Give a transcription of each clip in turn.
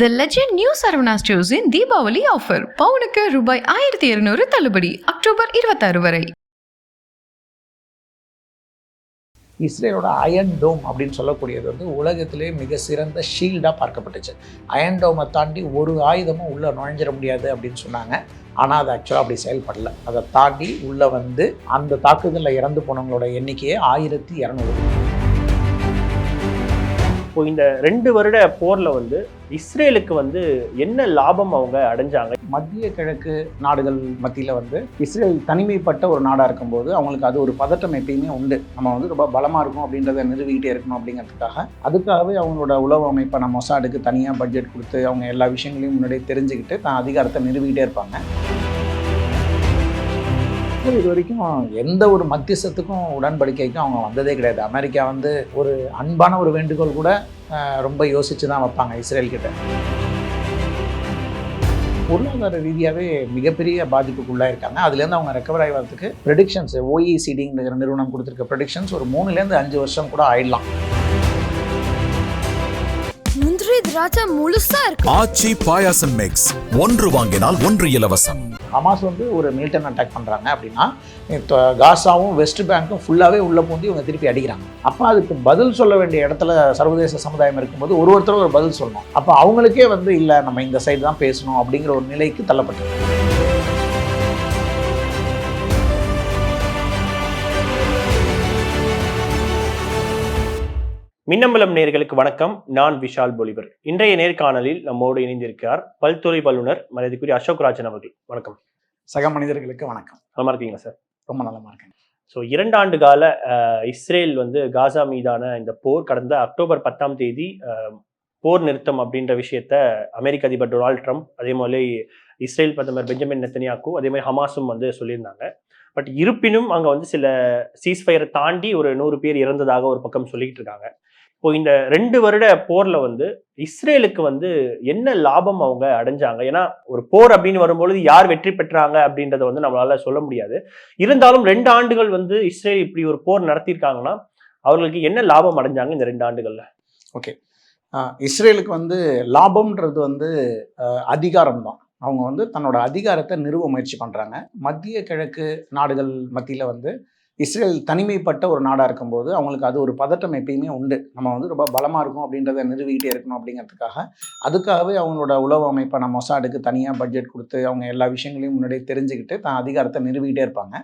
த legend new Saravana ஸ்டோர்ஸின் Deepavali offer பவுனுக்கு ரூபாய் ஆயிரத்தி இருநூறு தள்ளுபடி அக்டோபர் இருபத்தாறு வரை இஸ்ரேலோட அயன் டோம் அப்படின்னு சொல்லக்கூடியது வந்து உலகத்திலே மிக சிறந்த ஷீல்டாக பார்க்கப்பட்டுச்சு. அயன் டோமை தாண்டி ஒரு ஆயுதமும் உள்ளே நுழைஞ்சிட முடியாது அப்படின்னு சொன்னாங்க. ஆனால் அது ஆக்சுவலாக அப்படி செயல்படல. அதை தாண்டி உள்ளே வந்து அந்த தாக்குதலில் இறந்து போனவங்களோட எண்ணிக்கையே ஆயிரத்தி இரநூறு. இப்போ இந்த ரெண்டு வருட போர்ல வந்து இஸ்ரேலுக்கு வந்து என்ன லாபம் அவங்க அடைஞ்சாங்க? மத்திய கிழக்கு நாடுகள் மத்தியில் வந்து இஸ்ரேல் தனிமைப்பட்ட ஒரு நாடாக இருக்கும்போது அவங்களுக்கு அது ஒரு பதட்டம் எப்பயுமே உண்டு. நம்ம வந்து ரொம்ப பலமாக இருக்கும் அப்படின்றத நிறுவிக்கிட்டே இருக்கணும் அப்படிங்கிறதுக்காக. அதுக்காகவே அவங்களோட உளவு அமைப்பான மொசாடுக்கு தனியாக பட்ஜெட் கொடுத்து அவங்க எல்லா விஷயங்களையும் முன்னாடியே தெரிஞ்சுக்கிட்டு தான் அதிகாரத்தை நிறுவிக்கிட்டே இருப்பாங்க. இது வரைக்கும் எந்த ஒரு மத்தியசத்துக்கும் உடன்படிக்கைக்கும் அவங்க வந்ததே கிடையாது. அமெரிக்கா வந்து ஒரு அன்பான ஒரு வேண்டுகோள் கூட ரொம்ப யோசிச்சு தான் வைப்பாங்க இஸ்ரேல் கிட்ட. பொருளாதார ரீதியாகவே மிகப்பெரிய பாதிப்புக்குள்ளாக இருக்காங்க அதுலேருந்து அவங்க ரெக்கவர் ஆகி வரதுக்கு ப்ரெடிக்ஷன்ஸ் ஓஇசிடிங்கிற நிறுவனம் கொடுத்துருக்க ப்ரெடிக்ஷன்ஸ் ஒரு மூணுலேருந்து அஞ்சு வருஷம் கூட ஆயிடலாம். திராட்சை முழுசா இருக்கு. ஆச்சி பாயாசம் மிக்ஸ் ஒன்று வாங்கினால் ஒன்று இலவசம். ஹமாஸ் வந்து ஒரு மிலிட்டன் அட்டாக் பண்ணுறாங்க அப்படின்னா இப்போ காசாவும் வெஸ்ட் பேங்க்கும் ஃபுல்லாகவே உள்ளே பூந்து இவங்க திருப்பி அடிக்கிறாங்க. அப்போ அதுக்கு பதில் சொல்ல வேண்டிய இடத்துல சர்வதேச சமுதாயம் இருக்கும்போது ஒரு ஒருத்தரும் ஒரு பதில் சொல்லணும். அப்போ அவங்களுக்கே வந்து இல்லை நம்ம இந்த சைடு தான் பேசணும் அப்படிங்கிற ஒரு நிலைக்கு தள்ளப்பட்டது மின்னம்பலம் நேர்களுக்கு வணக்கம். நான் விஷால் பொலிவர். இன்றைய நேர்காணலில் நம்மோடு இணைந்திருக்கிறார் பல்துறை வல்லுநர் மரியாதைக்குரிய அசோக் ராஜன் அவர்கள். வணக்கம். சக மனிதர்களுக்கு வணக்கம். நல்லா இருக்கீங்களா சார்? ரொம்ப நலமா இருக்கேன். ஸோ இரண்டு ஆண்டு கால இஸ்ரேல் வந்து காசா மீதான இந்த போர் கடந்த அக்டோபர் பத்தாம் தேதி போர் நிறுத்தம் அப்படின்ற விஷயத்த அமெரிக்க அதிபர் டொனால்ட் ட்ரம்ப் அதே மாதிரி இஸ்ரேல் பிரதமர் பெஞ்சமின் நெத்தனியாக்கு அதே மாதிரி ஹமாஸும் வந்து சொல்லியிருந்தாங்க. பட் இருப்பினும் அங்கே வந்து சில சீஸ்ஃபயரை தாண்டி ஒரு நூறு பேர் இறந்ததாக ஒரு பக்கம் சொல்லிக்கிட்டு இருக்காங்க. இப்போ இந்த ரெண்டு வருட போர்ல வந்து இஸ்ரேலுக்கு வந்து என்ன லாபம் அவங்க அடைஞ்சாங்க? ஏன்னா ஒரு போர் அப்படின்னு வரும்பொழுது யார் வெற்றி பெற்றாங்க அப்படின்றத வந்து நம்மளால சொல்ல முடியாது. இருந்தாலும் ரெண்டு ஆண்டுகள் வந்து இஸ்ரேல் இப்படி ஒரு போர் நடத்தியிருக்காங்கன்னா அவர்களுக்கு என்ன லாபம் அடைஞ்சாங்க இந்த ரெண்டு ஆண்டுகள்ல? ஓகே. இஸ்ரேலுக்கு வந்து லாபம்ன்றது வந்து அதிகாரம் தான் அவங்க வந்து தன்னோட அதிகாரத்தை நிறுவ முயற்சி பண்ணுறாங்க மத்திய கிழக்கு நாடுகள் மத்தியில் வந்து இஸ்ரேல் தனிமைப்பட்ட ஒரு நாடாக இருக்கும்போது அவங்களுக்கு அது ஒரு பதட்டம் எப்பயுமே உண்டு. நம்ம வந்து ரொம்ப பலமாக இருக்கும் அப்படின்றத நிறுவிக்கிட்டே இருக்கணும் அப்படிங்கிறதுக்காக அதுக்காகவே அவங்களோட உளவு அமைப்பான மொசாடுக்கு தனியாக பட்ஜெட் கொடுத்து அவங்க எல்லா விஷயங்களையும் முன்னாடியே தெரிஞ்சுக்கிட்டு தான் அதிகாரத்தை நிறுவிக்கிட்டே இருப்பாங்க.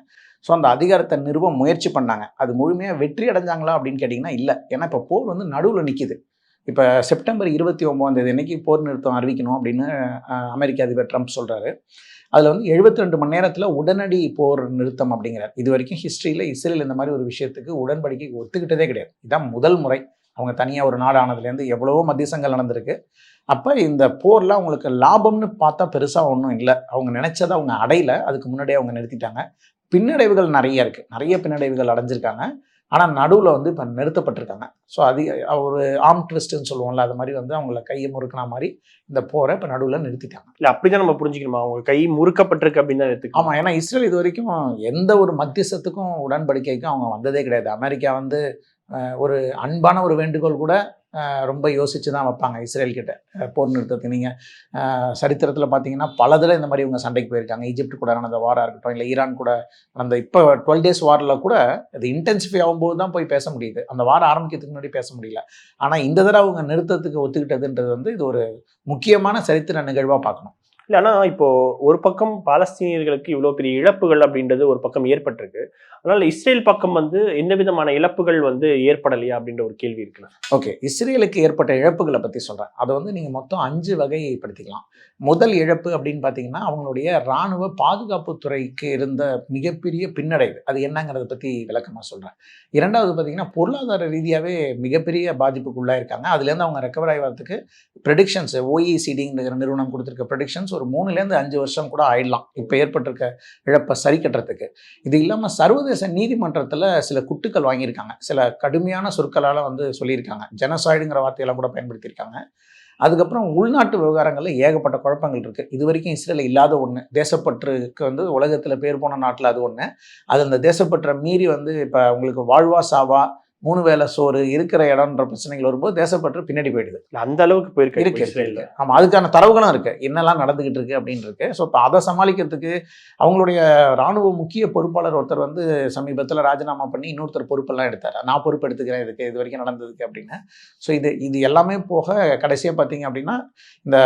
ஸோ அந்த அதிகாரத்தை நிறுவ முயற்சி பண்ணாங்க. அது முழுமையாக வெற்றி அடைஞ்சாங்களா அப்படின்னு கேட்டிங்கன்னா இல்லை. ஏன்னா இப்போ போர் வந்து நடுவில் நிற்கிது இப்போ செப்டம்பர் இருபத்தி ஒம்போதாம் தேதி அன்னைக்கு போர் நிறுத்தம் அறிவிக்கணும் அப்படின்னு அமெரிக்க அதிபர் ட்ரம்ப் சொல்கிறாரு அதில் வந்து 72 ரெண்டு மணி நேரத்தில் உடனடி போர் நிறுத்தம் அப்படிங்கிறார். இது வரைக்கும் ஹிஸ்ட்ரியில் இஸ்ரேல் இந்த மாதிரி ஒரு விஷயத்துக்கு உடன்படிக்கை ஒத்துக்கிட்டதே கிடையாது. இதுதான் முதல் முறை. அவங்க தனியாக ஒரு நாடு ஆனதுலேருந்து எவ்வளவோ மத்தியசங்கள் நடந்திருக்கு. அப்போ இந்த போரில் அவங்களுக்கு லாபம்னு பார்த்தா பெருசாக ஒன்றும் இல்லை. அவங்க நினச்சதை அவங்க அடையில. அதுக்கு முன்னாடியே அவங்க நிறுத்திட்டாங்க. பின்னடைவுகள் நிறைய இருக்குது நிறைய பின்னடைவுகள் அடைஞ்சிருக்காங்க. ஆனால் நடுவில் வந்து இப்போ நிறுத்தப்பட்டிருக்காங்க. ஸோ அதிக ஒரு ஆம் ட்விஸ்ட்னு சொல்லுவோம்ல அது மாதிரி வந்து அவங்கள கையை முறுக்கின மாதிரி இந்த போரை இப்போ நடுவில் நிறுத்திட்டாங்க. இல்ல அப்படிதான் நம்ம புரிஞ்சுக்கணுமா? அவங்க கை முறுக்கப்பட்டிருக்கு அப்படின்னு தான் ஆமாம் ஏன்னா இஸ்ரேல் இது வரைக்கும் எந்த ஒரு மத்தியஸ்தத்துக்கும் உடன்படிக்கைக்கும் அவங்க வந்ததே கிடையாது. அமெரிக்கா வந்து ஒரு அன்பான ஒரு வேண்டுகோள் கூட ரொம்ப யோசித்து தான் வைப்பாங்க இஸ்ரேல்கிட்ட போர் நிறுத்தத்துக்கு. நீங்கள் சரித்திரத்தில் பார்த்தீங்கன்னா பல தடவை இந்த மாதிரி இவங்க சண்டைக்கு போயிருக்காங்க. ஈஜிப்ட் கூட நடந்த வாராக இருக்கட்டும் இல்லை ஈரான் கூட நடந்த இப்போ டுவெல் டேஸ் வாரில் கூட அது இன்டென்சிஃபை ஆகும்போது தான் போய் பேச முடியுது. அந்த வாரம் ஆரம்பிக்கிறதுக்கு முன்னாடி பேச முடியல. ஆனால் இந்த தடவை அவங்க நிறுத்தத்துக்கு ஒத்துக்கிட்டதுன்றது வந்து இது ஒரு முக்கியமான சரித்திர நிகழ்வாக பார்க்கணும் இல்ல இப்போ ஒரு பக்கம் பாலஸ்தீனியர்களுக்கு இவ்வளவு பெரிய இழப்புகள் அப்படின்றது ஒரு பக்கம் ஏற்பட்டிருக்கு. அதனால இஸ்ரேல் பக்கம் வந்து எந்த விதமான இழப்புகள் வந்து ஏற்படலையா அப்படின்ற ஒரு கேள்வி இருக்குல்ல ஓகே இஸ்ரேலுக்கு ஏற்பட்ட இழப்புகளை பற்றி சொல்கிறேன் அதை வந்து நீங்கள் மொத்தம் அஞ்சு வகைப்படுத்திக்கலாம் முதல் இழப்பு அப்படின்னு பார்த்தீங்கன்னா அவங்களுடைய இராணுவ பாதுகாப்பு துறைக்கு இருந்த மிகப்பெரிய பின்னடைவு. அது என்னங்கிறத பற்றி விளக்கமாக சொல்கிறேன் இரண்டாவது பார்த்தீங்கன்னா பொருளாதார ரீதியாகவே மிகப்பெரிய பாதிப்புக்குள்ளாக இருக்காங்க அதுலேருந்து அவங்க ரெக்கவர் ஆகி வரதுக்கு ப்ரெடிக்ஷன்ஸ் ஓஇசிடிங்கிற நிறுவனம் கொடுத்துருக்க ப்ரெடிக்ஷன்ஸ் ஒரு மூணுலேருந்து அஞ்சு வருஷம் கூட ஆயிடலாம். இப்போ ஏற்பட்டிருக்க இழப்பை சரி கட்டுறதுக்கு. இது இல்லாமல் சர்வதேச நீதிமன்றத்தில் சில குட்டுக்கள் வாங்கியிருக்காங்க. சில கடுமையான சொற்களால் வந்து சொல்லியிருக்காங்க. ஜெனசாய்டுங்கிற வார்த்தையெல்லாம் கூட பயன்படுத்தியிருக்காங்க. அதுக்கப்புறம் உள்நாட்டு விவகாரங்களில் ஏகப்பட்ட குழப்பங்கள் இருக்குது இது வரைக்கும் இஸ்ரேலில் இல்லாத ஒன்று தேசப்பற்றுக்கு வந்து உலகத்தில் பேர் போன நாட்டில் அது ஒன்று அது அந்த தேசப்பற்றை மீறி வந்து இப்போ உங்களுக்கு வாழ்வா சாவா மூணு வேளை சோறு இருக்கிற இடம்ன்ற பிரச்சனைகள் வரும்போது தேசப்பற்று பின்னாடி போயிடுது. அந்த அளவுக்கு போயிருக்கு இருக்கு இப்போ இஸ்ரேல்ல. இருக்கு. ஆமா அதுக்கான தரவுகளும் இருக்கு. என்னெல்லாம் நடந்துகிட்டு இருக்கு அப்படின்னு இருக்கு. ஸோ இப்போ அதை சமாளிக்கிறதுக்கு அவங்களுடைய ராணுவ முக்கிய பொறுப்பாளர் ஒருத்தர் வந்து சமீபத்தில் ராஜினாமா பண்ணி இன்னொருத்தர் பொறுப்பெல்லாம் எடுத்தார். நான் பொறுப்பு எடுத்துக்கிறேன் இதுக்கு இது வரைக்கும் நடந்ததுக்கு அப்படின்னு. ஸோ இது இது எல்லாமே போக கடைசியாக பார்த்தீங்க அப்படின்னா இந்த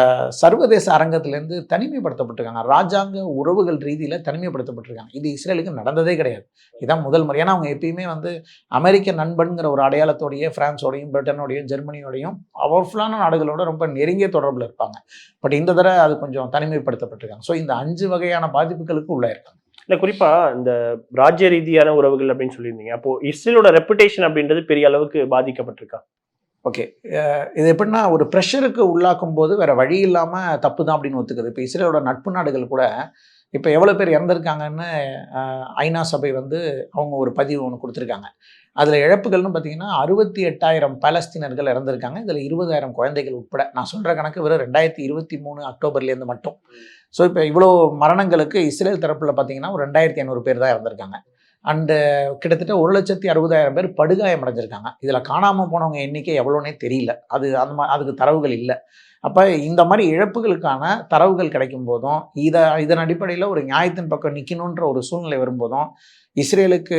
சர்வதேச அரங்கத்திலேருந்து தனிமைப்படுத்தப்பட்டிருக்காங்க. ராஜாங்க உறவுகள் ரீதியில் தனிமைப்படுத்தப்பட்டிருக்காங்க. இது இஸ்ரேலுக்கு நடந்ததே கிடையாது. இதான் முதல் முறை. ஏன்னா அவங்க எப்பயுமே வந்து அமெரிக்க நண்பன்கிற ஒரு அடையாளத்தோடய பிரான்ஸோடையும் பிரிட்டனோடையும் ஜெர்மனியோடையும் பவர்ஃபுல்லான நாடுகளோட ரொம்ப நெருங்கிய தொடர்பில் இருப்பாங்க. பட் இந்த தடவை அது கொஞ்சம் தனிமைப்படுத்தப்பட்டிருக்காங்க. ஸோ இந்த அஞ்சு வகையான பாதிப்புகளுக்கு உள்ள இருக்காங்க. இல்ல குறிப்பா இந்த ராஜ்ய ரீதியான உறவுகள் அப்படின்னு சொல்லியிருந்தீங்க. அப்போ இஸ்ரேலோட ரெப்புடேஷன் அப்படின்றது பெரிய அளவுக்கு பாதிக்கப்பட்டிருக்கா? ஓகே இது எப்படின்னா ஒரு ப்ரெஷருக்கு உள்ளாக்கும் போது வேற வழி இல்லாமல் தப்பு தான் அப்படின்னு ஒத்துக்குது. இப்போ இஸ்ரேலோட நட்பு நாடுகள் கூட இப்போ எவ்வளோ பேர் இறந்துருக்காங்கன்னு ஐநா சபை வந்து அவங்க ஒரு பதிவு ஒன்று கொடுத்துருக்காங்க. அதில் இழப்புகள்னு பார்த்தீங்கன்னா அறுபத்தி எட்டாயிரம் பாலஸ்தீனர்கள் இறந்துருக்காங்க. இதில் இருபதாயிரம் குழந்தைகள் உட்பட. நான் சொல்கிற கணக்கு வெறும் ரெண்டாயிரத்தி இருபத்தி மூணு அக்டோபர்லேருந்து மட்டும். ஸோ இப்போ இவ்வளோ மரணங்களுக்கு இஸ்ரேல் தரப்பில் பார்த்தீங்கன்னா ஒரு ரெண்டாயிரத்தி ஐநூறு பேர் தான் இறந்துருக்காங்க. அண்டு கிட்டத்தட்ட ஒரு லட்சத்தி அறுபதாயிரம் பேர் படுகாயம் அடைஞ்சிருக்காங்க இதில் காணாமல் போனவங்க எண்ணிக்கை எவ்வளோனே தெரியல. அது அந்த மா அதுக்கு தரவுகள் இல்லை. அப்போ இந்த மாதிரி இழப்புகளுக்கான தரவுகள் கிடைக்கும் போதும் இதை இதன் அடிப்படையில் ஒரு நியாயத்தின் பக்கம் நிற்கணுன்ற ஒரு சூழ்நிலை வரும்போதும் இஸ்ரேலுக்கு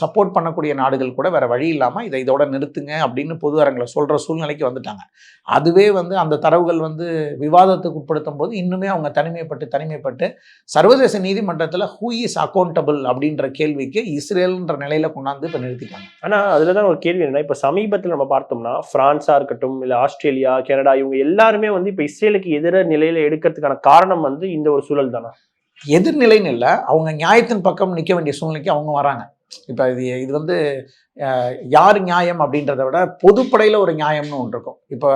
சப்போர்ட் பண்ணக்கூடிய நாடுகள் கூட வேறு வழி இல்லாமல் இதை இதோட நிறுத்துங்க அப்படின்னு பொது அரங்கில் சொல்கிற சூழ்நிலைக்கு வந்துட்டாங்க. அதுவே வந்து அந்த தரவுகள் வந்து விவாதத்துக்கு உட்படுத்தும் போது இன்னுமே அவங்க தனிமைப்பட்டு தனிமைப்பட்டு சர்வதேச நீதிமன்றத்தில் ஹூ இஸ் அக்கௌண்டபிள் அப்படின்ற கேள்விக்கு இஸ்ரேல்ன்ற நிலையில் கொண்டாந்து இப்போ நிறுத்திட்டாங்க. அதில் தான் ஒரு கேள்வி என்னன்னா இப்போ சமீபத்தில் நம்ம பார்த்தோம்னா ஃப்ரான்ஸாக இருக்கட்டும் இல்லை ஆஸ்திரேலியா கனடா இவங்க எல்லாருமே வந்து இப்ப இஸ்ரேலுக்கு எதிர நிலையில எடுக்கிறதுக்கான காரணம் வந்து இந்த ஒரு சூழல் தானா? எதிர்நிலைன்னு இல்லை. அவங்க நியாயத்தின் பக்கம் நிற்க வேண்டிய சூழ்நிலைக்கு அவங்க வராங்க. இப்போ இது இது வந்து யார் நியாயம் அப்படின்றத விட பொதுப்படையில் ஒரு நியாயம்னு ஒன்று இருக்கும். இப்போ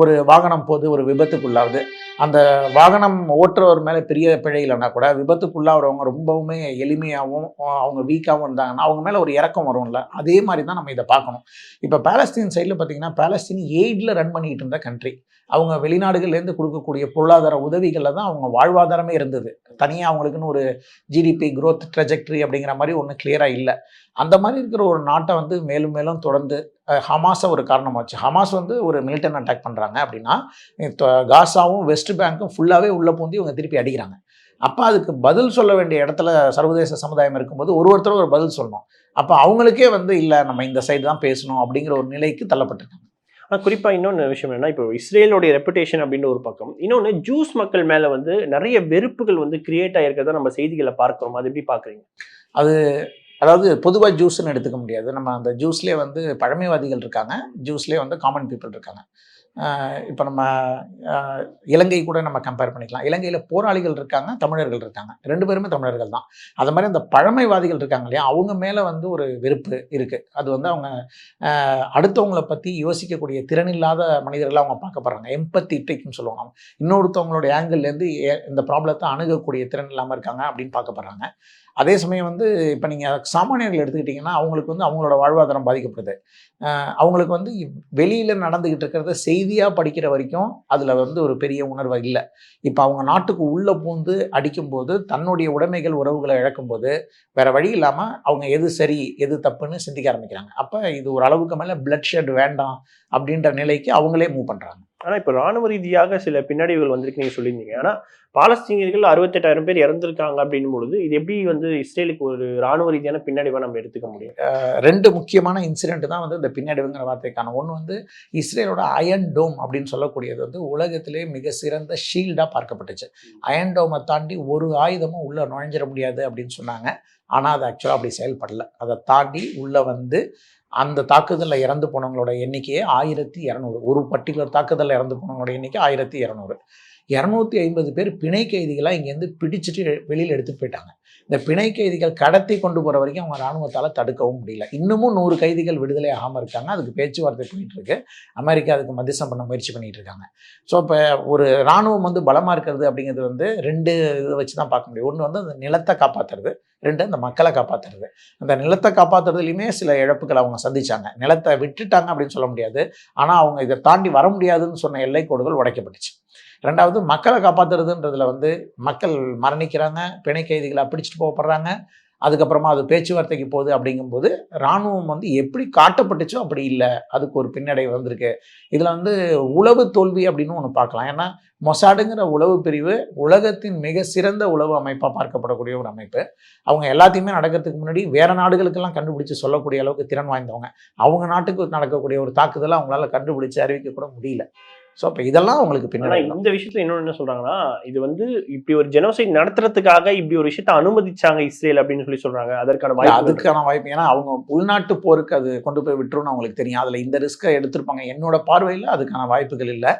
ஒரு வாகனம் போது ஒரு விபத்துக்குள்ளாகுது அந்த வாகனம் ஓட்டுறவர் மேலே பெரிய பிழை இல்லைன்னா கூட விபத்துக்குள்ளாகிறவங்க ரொம்பவுமே எளிமையாகவும் அவங்க வீக்காகவும் இருந்தாங்கன்னா அவங்க மேலே ஒரு இறக்கம் வரும்ல. அதே மாதிரி தான் நம்ம இதை பார்க்கணும். இப்போ பாலஸ்தீன் சைடில் பார்த்தீங்கன்னா பாலஸ்தீன் எய்டில் ரன் பண்ணிக்கிட்டு இருந்த கண்ட்ரி அவங்க வெளிநாடுகள்லேருந்து கொடுக்கக்கூடிய பொருளாதார உதவிகளில் தான் அவங்க வாழ்வாதாரமே இருந்தது. தனியாக அவங்களுக்குன்னு ஒரு ஜிடிபி க்ரோத் ட்ரெஜெக்ட்ரி அப்படிங்கிற மாதிரி ஒன்றும் கிளியராக இல்லை. அந்த மாதிரி இருக்கிற ஒரு நாட்டை வந்து மேலும் மேலும் தொடர்ந்து ஹமாஸை ஒரு காரணமாக வச்சு. ஹமாஸ் வந்து ஒரு மிலிட்டன் அட்டாக் பண்ணுறாங்க அப்படின்னா காசாவும் வெஸ்ட் பேங்க்கும் ஃபுல்லாகவே உள்ளே பூந்து இவங்க திருப்பி அடிக்கிறாங்க. அப்போ அதுக்கு பதில் சொல்ல வேண்டிய இடத்துல சர்வதேச சமுதாயம் இருக்கும்போது ஒரு ஒருத்தரும் ஒரு பதில் சொல்லணும். அப்போ அவங்களுக்கே வந்து இல்லை நம்ம இந்த சைடு தான் பேசணும் அப்படிங்கிற ஒரு நிலைக்கு தள்ளப்பட்டிருக்காங்க ஆனா குறிப்பா இன்னொன்னு விஷயம் என்னன்னா இப்போ இஸ்ரேலோடைய ரெப்புடேஷன் அப்படின்னு ஒரு பக்கம். இன்னொன்னு ஜூஸ் மக்கள் மேல வந்து நிறைய வெறுப்புகள் வந்து கிரியேட் ஆயிருக்கிறத நம்ம செய்திகளை பார்க்கிறோம். அது எப்படி பாக்குறீங்க அதாவது பொதுவாக ஜூஸ்ன்னு எடுத்துக்க முடியாது. நம்ம அந்த ஜூஸ்லேயே வந்து பழமைவாதிகள் இருக்காங்க. ஜூஸ்லேயே வந்து காமன் பீப்புள் இருக்காங்க. இப்போ நம்ம இலங்கை கூட நம்ம கம்பேர் பண்ணிக்கலாம். இலங்கையில் போராளிகள் இருக்காங்க தமிழர்கள் இருக்காங்க. ரெண்டு பேருமே தமிழர்கள் தான். அது மாதிரி அந்த பழமைவாதிகள் இருக்காங்க இல்லையா அவங்க மேலே வந்து ஒரு வெறுப்பு இருக்குது அது வந்து அவங்க அடுத்தவங்கள பற்றி யோசிக்கக்கூடிய திறனில்லாத மனிதர்களாக அவங்க பார்க்க போகிறாங்க எம்பத்தி இட்டைக்குன்னு சொல்லுவாங்க இன்னொருத்தவங்களுடைய ஆங்கிள்லேருந்து இந்த ப்ராப்ளத்தை அணுகக்கூடிய திறன் இல்லாமல் இருக்காங்க அப்படின்னு பார்க்க போகிறாங்க அதே சமயம் வந்து இப்போ நீங்கள் சாமானியர்கள் எடுத்துக்கிட்டிங்கன்னா அவங்களுக்கு வந்து அவங்களோட வாழ்வாதாரம் பாதிக்கப்படுது. அவங்களுக்கு வந்து வெளியில் நடந்துக்கிட்டு இருக்கிறத செய்தியாக படிக்கிற வரைக்கும் அதில் வந்து ஒரு பெரிய உணர்வு இல்லை. இப்போ அவங்க நாட்டுக்கு உள்ளே பூந்து அடிக்கும்போது தன்னுடைய உடைமைகள் உறவுகளை இழக்கும்போது வேறு வழி இல்லாமல் அவங்க எது சரி எது தப்புன்னு சிந்திக்க ஆரம்பிக்கிறாங்க. அப்போ இது ஒரு அளவுக்கு மேலே பிளட் ஷெட் வேண்டாம் அப்படின்ற நிலைக்கு அவங்களே மூவ் பண்ணுறாங்க ஆனா இப்போ ராணுவ ரீதியாக சில பின்னடைவுகள் வந்திருக்கு நீங்க சொல்லியிருந்தீங்க. ஆனா பாலஸ்தீனியர்கள் அறுபத்தெட்டாயிரம் பேர் இறந்திருக்காங்க அப்படின்னும் பொழுது இது எப்படி வந்து இஸ்ரேலுக்கு ஒரு ராணுவ ரீதியான பின்னடைவை நம்ம எடுத்துக்க முடியும்? ரெண்டு முக்கியமான இன்சிடென்ட் தான் வந்து இந்த பின்னடைவுங்கிற வார்த்தைக்கான. ஒன்று வந்து இஸ்ரேலோட அயன் டோம் அப்படின்னு சொல்லக்கூடியது வந்து உலகத்திலே மிக சிறந்த ஷீல்டாக பார்க்கப்பட்டுச்சு. அயன் டோமை தாண்டி ஒரு ஆயுதமும் உள்ளே நுழைஞ்சிட முடியாது அப்படின்னு சொன்னாங்க. ஆனால் அது ஆக்சுவலாக அப்படி செயல்படல. அதை தாண்டி உள்ளே வந்து அந்த தாக்குதலில் இறந்து போனவங்களோட எண்ணிக்கையே ஆயிரத்தி இரநூறு. ஒரு பர்டிகுலர் தாக்குதலில் இறந்து போனவங்களோட எண்ணிக்கை ஆயிரத்தி இரநூறு. இரநூத்தி ஐம்பது பேர் பிணை கைதிகளாக இங்கேருந்து பிடிச்சிட்டு வெளியில் எடுத்துகிட்டு போயிட்டாங்க. இந்த பிணை கைதிகள் கடத்தி கொண்டு போகிற வரைக்கும் அவங்க இராணுவத்தால் தடுக்கவும் முடியல. இன்னமும் நூறு கைதிகள் விடுதலை ஆகாமல் இருக்காங்க. அதுக்கு பேச்சுவார்த்தை போயிட்டு இருக்கு. அமெரிக்கா அதுக்கு மத்தியஸ்தம் பண்ண முயற்சி பண்ணிட்டு இருக்காங்க. ஸோ இப்போ ஒரு இராணுவம் வந்து பலமாக இருக்கிறது அப்படிங்கிறது வந்து ரெண்டு இதை வச்சு தான் பார்க்க முடியும். ஒன்று வந்து அந்த நிலத்தை காப்பாற்றுறது ரெண்டு அந்த மக்களை காப்பாற்றுறது அந்த நிலத்தை காப்பாற்றுறதுலையுமே சில இழப்புகள் அவங்க சந்திச்சாங்க. நிலத்தை விட்டுட்டாங்க அப்படின்னு சொல்ல முடியாது. ஆனால் அவங்க இதை தாண்டி வர முடியாதுன்னு சொன்ன எல்லைக்கோடுகள் உடைக்கப்பட்டுச்சு. ரெண்டாவது மக்களை காப்பாற்றுறதுன்றதுல வந்து மக்கள் மரணிக்கிறாங்க. பிணை கைதிகளை பிடிச்சிட்டு போகப்படுறாங்க. அதுக்கப்புறமா அது பேச்சுவார்த்தைக்கு போகுது அப்படிங்கும்போது இராணுவம் வந்து எப்படி காட்டப்பட்டுச்சோ அப்படி இல்லை. அதுக்கு ஒரு பின்னடைவு வந்திருக்கு. இதில் வந்து உளவு தோல்வி அப்படின்னு ஒன்று பார்க்கலாம். ஏன்னா மொசாடுங்கிற உளவு பிரிவு உலகத்தின் மிக சிறந்த உளவு அமைப்பாக பார்க்கப்படக்கூடிய ஒரு அமைப்பு. அவங்க எல்லாத்தையுமே நடக்கிறதுக்கு முன்னாடி வேற நாடுகளுக்கெல்லாம் கண்டுபிடிச்சு சொல்லக்கூடிய அளவுக்கு திறன் வாய்ந்தவங்க. அவங்க நாட்டுக்கு நடக்கக்கூடிய ஒரு தாக்குதலை அவங்களால கண்டுபிடிச்சு அறிவிக்க கூட முடியல. ஸோ அப்போ இதெல்லாம் அவங்களுக்கு பின்னாடி இந்த விஷயத்துல இன்னொன்னு என்ன சொல்றாங்கன்னா இது வந்து இப்படி ஒரு ஜெனோசைட் நடத்துறதுக்காக இப்படி ஒரு விஷயத்த அனுமதிச்சாங்க இஸ்ரேல் அப்படின்னு சொல்லி சொல்றாங்க. அதற்கான வாய்ப்பு அதுக்கான வாய்ப்பு. ஏன்னா அவங்க உள்நாட்டு போருக்கு அது கொண்டு போய் விட்டுருன்னு அவங்களுக்கு தெரியும். அதில் இந்த ரிஸ்க்கை எடுத்திருப்பாங்க. என்னோட பார்வையில் அதுக்கான வாய்ப்புகள் இல்லை.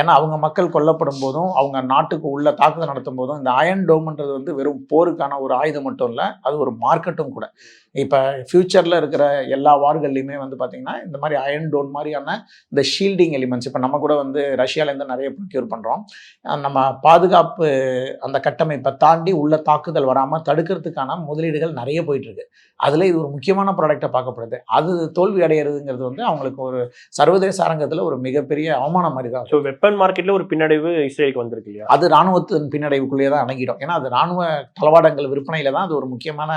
ஏன்னா அவங்க மக்கள் கொல்லப்படும் போதும் அவங்க நாட்டுக்கு உள்ள தாக்குதல் நடத்தும் போதும் இந்த அயன் டோம்ன்றது வந்து வெறும் போருக்கான ஒரு ஆயுதம் மட்டும் இல்லை அது ஒரு மார்க்கெட்டும் கூட. இப்போ ஃப்யூச்சரில் இருக்கிற எல்லா வார்கள்லையுமே வந்து பார்த்திங்கன்னா இந்த மாதிரி அயன் டோன் மாதிரியான இந்த ஷீல்டிங் எலிமெண்ட்ஸ் இப்போ நம்ம கூட வந்து ரஷ்யாலேருந்து நிறைய ப்ரொக்யூர் பண்ணுறோம் நம்ம பாதுகாப்பு அந்த கட்டமைப்பை தாண்டி உள்ள தாக்குதல் வராமல் தடுக்கிறதுக்கான முதலீடுகள் நிறைய போயிட்டு இருக்கு அதில் இது ஒரு முக்கியமான ப்ராடக்டாக பார்க்கப்படுது. அது தோல்வி அடையிறதுங்கிறது வந்து அவங்களுக்கு ஒரு சர்வதேச அரங்கத்தில் ஒரு மிகப்பெரிய அவமானம் மாதிரி தான் ஸோ வெப்பன் மார்க்கெட்ல ஒரு பின்னடைவு இஸ்ரேலுக்கு வந்திருக்கு இல்லையா? அது இராணுவத்தின் பின்னடைவுக்குள்ளேயே தான் அடங்கிடும். ஏன்னா அது இராணுவ தளவாடங்கள் விற்பனையில தான் அது ஒரு முக்கியமான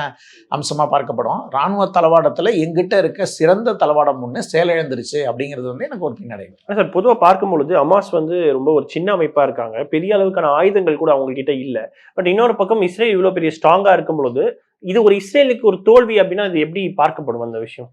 அம்சமாக பார்க்கப்படும். ராணுவ தளவாடத்தில் எங்கிட்ட இருக்க சிறந்த தளவாடம் ஒன்று செயலிழந்துருச்சு அப்படிங்கிறது வந்து எனக்கு ஒரு பின்னடைவு. ஆனா சார் பார்க்கும் பார்க்கும்பொழுது அமாஸ் வந்து ரொம்ப ஒரு சின்ன அமைப்பாக இருக்காங்க. பெரிய அளவுக்கான ஆயுதங்கள் கூட அவங்க இல்லை. பட் இன்னொரு பக்கம் இஸ்ரேல் இவ்வளோ பெரிய ஸ்ட்ராங்காக இருக்கும் பொழுது இது ஒரு இஸ்ரேலுக்கு ஒரு தோல்வி அப்படின்னா இது எப்படி பார்க்கப்படும் அந்த விஷயம்?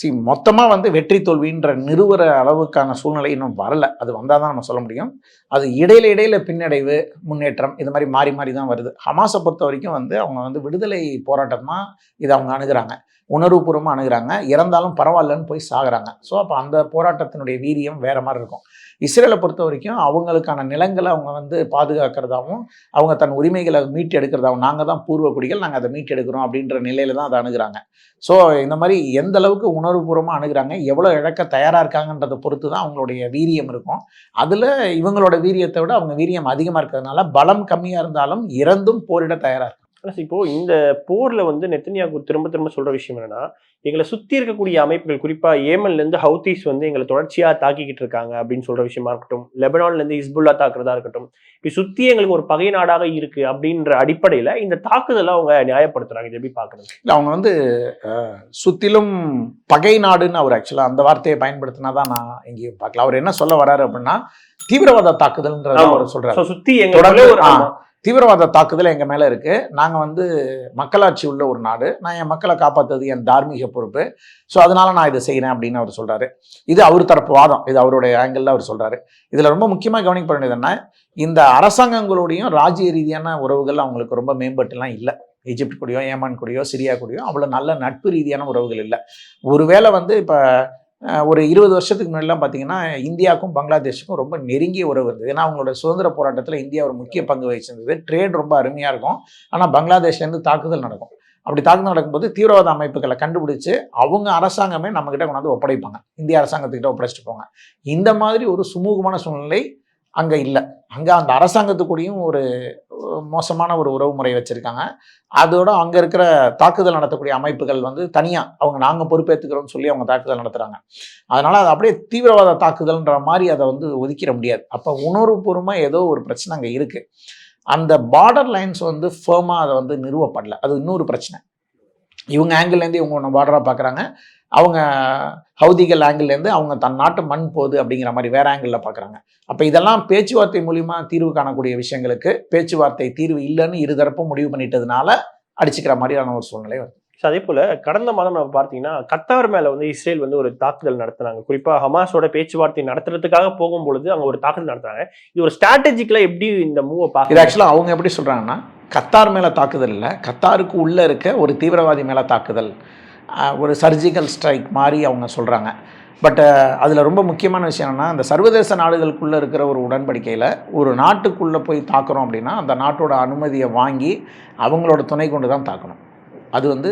சி மொத்தமாக வந்து வெற்றி தோல்வின்ற நிறுவற அளவுக்கான சூழ்நிலை இன்னும் வரல. அது வந்தால் தான் நம்ம சொல்ல முடியும். அது இடையில இடையில பின்னடைவு முன்னேற்றம் இது மாதிரி மாறி மாறி தான் வருது. ஹமாஸை பொறுத்த வரைக்கும் வந்து அவங்க வந்து விடுதலை போராட்டமாக இதை அவங்க அணுகிறாங்க. உணர்வுபூர்வமாக அணுகிறாங்க. இறந்தாலும் பரவாயில்லன்னு போய் சாகுறாங்க. ஸோ அப்போ அந்த போராட்டத்தினுடைய வீரியம் வேறு மாதிரி இருக்கும். இஸ்ரேலை பொறுத்த வரைக்கும் அவங்களுக்கான நிலங்களை அவங்க வந்து பாதுகாக்கிறதாகவும் அவங்க தன் உரிமைகளை மீட்டு எடுக்கிறதாகவும் நாங்கள் தான் பூர்வ குடிகள் நாங்கள் அதை மீட்டு எடுக்கிறோம் அப்படின்ற நிலையில தான் அதை அணுகிறாங்க. ஸோ இந்த மாதிரி எந்த அளவுக்கு உணர்வுபூர்வமாக அணுகிறாங்க எவ்வளோ இழக்க தயாராக இருக்காங்கன்றதை பொறுத்து தான் அவங்களுடைய வீரியம் இருக்கும். அதில் இவங்களோட வீரியத்தை விட அவங்க வீரியம் அதிகமாக இருக்கிறதுனால பலம் கம்மியாக இருந்தாலும் இறந்தும் போரிட தயாராக ஆனா இப்போ இந்த போர்ல வந்து நெத்தனியாகு திரும்ப திரும்ப சொல்ற விஷயம் என்னன்னா எங்களை சுத்தி இருக்கக்கூடிய அமைப்புகள் குறிப்பா ஏமன்ல இருந்து ஹவுதீஸ் வந்து எங்களை தொடர்ச்சியா தாக்கிக்கிட்டு இருக்காங்க அப்படின்னு சொல்ற விஷயமா இருக்கட்டும் லெபனான்ல இருந்து இஸ்புல்லா தாக்குறதா இருக்கட்டும் இப்படி சுத்தி எங்களுக்கு ஒரு பகை நாடாக இருக்கு அப்படின்ற அடிப்படையில இந்த தாக்குதலை அவங்க நியாயப்படுத்துறாங்க. இது எப்படி பாக்குறது? இல்லை அவங்க வந்து சுற்றிலும் பகை நாடுன்னு அவர் ஆக்சுவலாக அந்த வார்த்தையை பயன்படுத்தினா தான் நான் எங்கேயும் பார்க்கல. அவர் என்ன சொல்ல வராரு அப்படின்னா தீவிரவாத தாக்குதல்ன்றத. அவர் சொல்றாரு. சுத்தி தொடர்ந்து தீவிரவாத தாக்குதல் எங்கள் மேலே இருக்குது நாங்கள் வந்து மக்களாட்சி உள்ள ஒரு நாடு. நான் என் மக்களை காப்பாற்றுறது என் தார்மீக பொறுப்பு. ஸோ அதனால் நான் இதை செய்கிறேன் அப்படின்னு அவர் சொல்கிறாரு இது அவர் தரப்பு வாதம். இது அவருடைய ஆங்கிளில் அவர் சொல்கிறாரு இதில் ரொம்ப முக்கியமாக கவனிக்க வேண்டியது என்ன இந்த அரசாங்கங்களோடையும் ராஜ்ய ரீதியான உறவுகள் அவங்களுக்கு ரொம்ப மேம்பட்டுலாம் இல்லை. எஜிப்ட் கூடயோ ஏமான் கூடயோ சிரியா கூடயோ அவ்வளோ நல்ல நட்பு ரீதியான உறவுகள் இல்லை. ஒருவேளை வந்து இப்போ ஒரு இருபது வருஷத்துக்கு முன்னாடிலாம் பார்த்தீங்கன்னா இந்தியாவுக்கும் பங்களாதேஷுக்கும் ரொம்ப நெருங்கிய உறவு இருந்தது. ஏன்னா அவங்களோட சுதந்திர போராட்டத்தில் இந்தியா ஒரு முக்கிய பங்கு வகிச்சிருந்தது. ட்ரேட் ரொம்ப அருமையாக இருக்கும். ஆனால் பங்களாதேஷ்லேருந்து தாக்குதல் நடக்கும். அப்படி தாக்குதல் நடக்கும்போது தீவிரவாத அமைப்புகளை கண்டுபிடிச்சு அவங்க அரசாங்கமே நம்மக்கிட்ட கொண்டாந்து ஒப்படைப்பாங்க. இந்திய அரசாங்கத்துக்கிட்ட ஒப்படைச்சிட்டு போங்க. இந்த மாதிரி ஒரு சுமூகமான சூழ்நிலை அங்கே இல்லை. அங்கே அந்த அரசாங்கத்துக்கூடயும் ஒரு மோசமான ஒரு உறவு முறை வச்சுருக்காங்க. அதோட அங்கே இருக்கிற தாக்குதல் நடத்தக்கூடிய அமைப்புகள் வந்து தனியாக அவங்க நாங்கள் பொறுப்பேற்றுக்கிறோம்னு சொல்லி அவங்க தாக்குதல் நடத்துகிறாங்க அதனால் அது அப்படியே தீவிரவாத தாக்குதல்ன்ற மாதிரி அதை வந்து ஒதுக்கிட முடியாது. அப்போ உணர்வுபூர்வமாக ஏதோ ஒரு பிரச்சனை அங்கே இருக்குது அந்த பார்டர் லைன்ஸ் வந்து ஃபேமாக அதை வந்து நிறுவப்படலை. அது இன்னொரு பிரச்சனை. இவங்க ஆங்கிள்லேருந்து இவங்க ஒன்று பார்டராக பார்க்குறாங்க அவங்க ஹவுதிகள் ஆங்கிள்லேருந்து அவங்க தன் நாட்டு மண் போகுது அப்படிங்கிற மாதிரி வேற ஆங்கிளில் பார்க்குறாங்க அப்போ இதெல்லாம் பேச்சுவார்த்தை மூலிமா தீர்வு காணக்கூடிய விஷயங்களுக்கு பேச்சுவார்த்தை தீர்வு இல்லைன்னு இருதரப்பும் முடிவு பண்ணிட்டதுனால அடிச்சுக்கிற மாதிரியான ஒரு சூழ்நிலை வருது. So, அதே போல கடந்த மாதம் நம்ம பார்த்தீங்கன்னா கத்தார் மேல வந்து இஸ்ரேல் வந்து ஒரு தாக்குதல் நடத்துனாங்க. குறிப்பா ஹமாஸோட பேச்சுவார்த்தை நடத்துறதுக்காக போகும்பொழுது அங்க ஒரு தாக்குதல் நடத்துறாங்க. இது ஒரு ஸ்ட்ராட்டஜிக்கலா எப்படி இந்த மூவை இது பார்க்க ஆக்சுவலாக அவங்க எப்படி சொல்கிறாங்கன்னா கத்தார் மேலே தாக்குதல் இல்லை. கத்தாருக்கு உள்ளே இருக்க ஒரு தீவிரவாதி மேலே தாக்குதல். ஒரு சர்ஜிக்கல் ஸ்ட்ரைக் மாதிரி அவங்க சொல்கிறாங்க பட் அதில் ரொம்ப முக்கியமான விஷயம் என்னென்னா அந்த சர்வதேச நாடுகளுக்குள்ளே இருக்கிற ஒரு உடன்படிக்கையில் ஒரு நாட்டுக்குள்ளே போய் தாக்குறோம் அப்படின்னா அந்த நாட்டோட அனுமதியை வாங்கி அவங்களோட துணை கொண்டு தான் தாக்கணும். அது வந்து